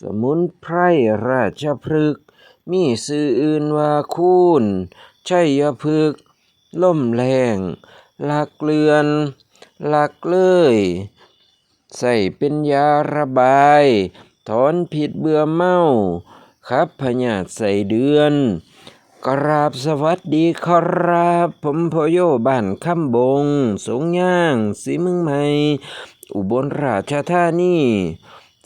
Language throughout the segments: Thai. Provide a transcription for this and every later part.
สมุนไพรราชพฤกษ์มีชื่ออื่นว่าคูน ชัยพฤกษ์ล่มแรงหลักเลือนหลักเลย ใส่เป็นยาระบาย ถอนผิดเบื่อเมาขับพยาธิใส่เดือนกราบสวัสดีครับ ผมพโยบ้านคำบง สงย่างสีมึงใหม่ อุบลราชธานี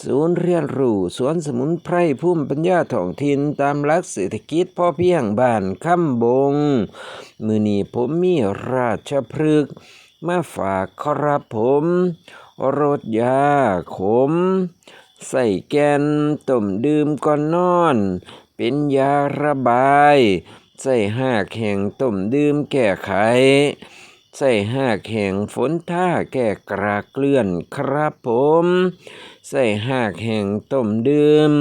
ศูนย์เรียนรู้สวนสมุนไพรภูมิปัญญาท้องถิ่นตามหลักเศรษฐกิจพ่อเพียงบ้านคำบง มือนี้ผมมีราชพฤกษ์มาฝากครับผมรสยาขม ใส่แกนต้มดื่มก่อนนอน เป็นยาระบาย ใส่หากแห่งต้มดื่มแก้ไข ใส่หากแห่งฝนท่าแก้กรากเกลื่อนครับผม ใส่หากแห่งต้มดื่ม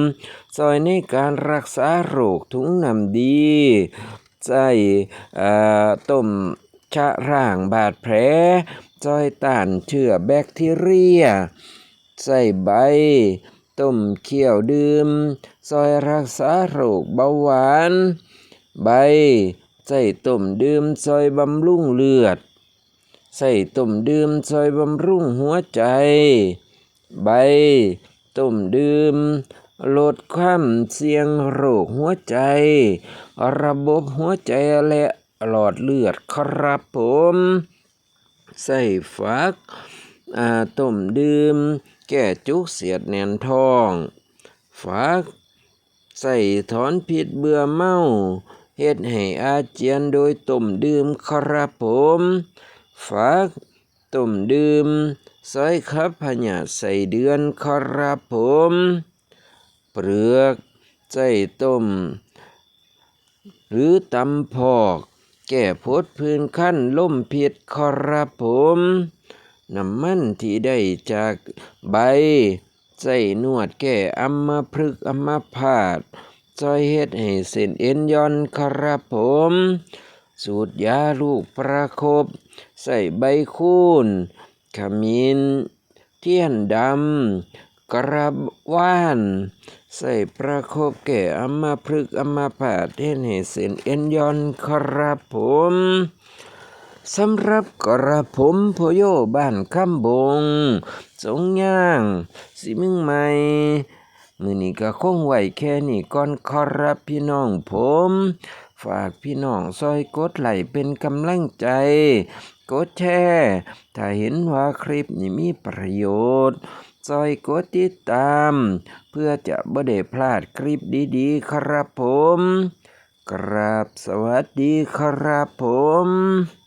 ซอยในการรักษาโรคถุงน้ำดี ใส่ต้มชะร่างบาดแผลซอยต้านเชื้อแบคทีเรีย ใส่ใบต้มเคี่ยวดื่มซอยรักษาโรคเบาหวาน ใบใส่ต้มดื่มซอยบำรุงเลือด ใส่ต้มดื่มซอยบำรุงหัวใจ ใบต้มดื่มลดความเสี่ยงโรคหัวใจ ระบบหัวใจและหลอดเลือดครับผม ใส่ฟักต้มดื่ม แก้จุกเสียดแน่นท้อง ฟัก ใส่ถอนพิษเบื่อเมาเฮ็ดให้อาเจียนโดยต้มดื่มครับผม ฟักต้มดื่มซอยขับพญาใส่เดือนครับผม เปลือกใส่ต้ม หรือตำพอก แก้พดพื้นขั้นล่มเพิษครับผมน้ำมันที่ได้จากใบใส่นวดแก้อัมพฤกอัมพาตซอยเฮ็ดให้เส้นเอ็นย่อนครับผม สูตรยาลูกประคบ ใส่ใบคูนขมิ้น เทียนดำ กระว่าน ใส่ประคบแก่อัมพฤกอัมพาตเฮ็ดให้เส้นเอ็นยอนครับผมสำหรับกระผมพโยบ้านคำบง สงย่าง สิมึงใหม่มือนี้ก็คงไหวแค่นี้ก่อนครับพี่น้องผม ฝากพี่น้องซอยกดไลค์เป็นกำลังใจ กดแชร์ถ้าเห็นว่าคลิปนี้มีประโยชน์ซอยกดติดตาม เพื่อจะบ่ได้พลาดคลิปดีๆ ครับผม กราบสวัสดีครับผม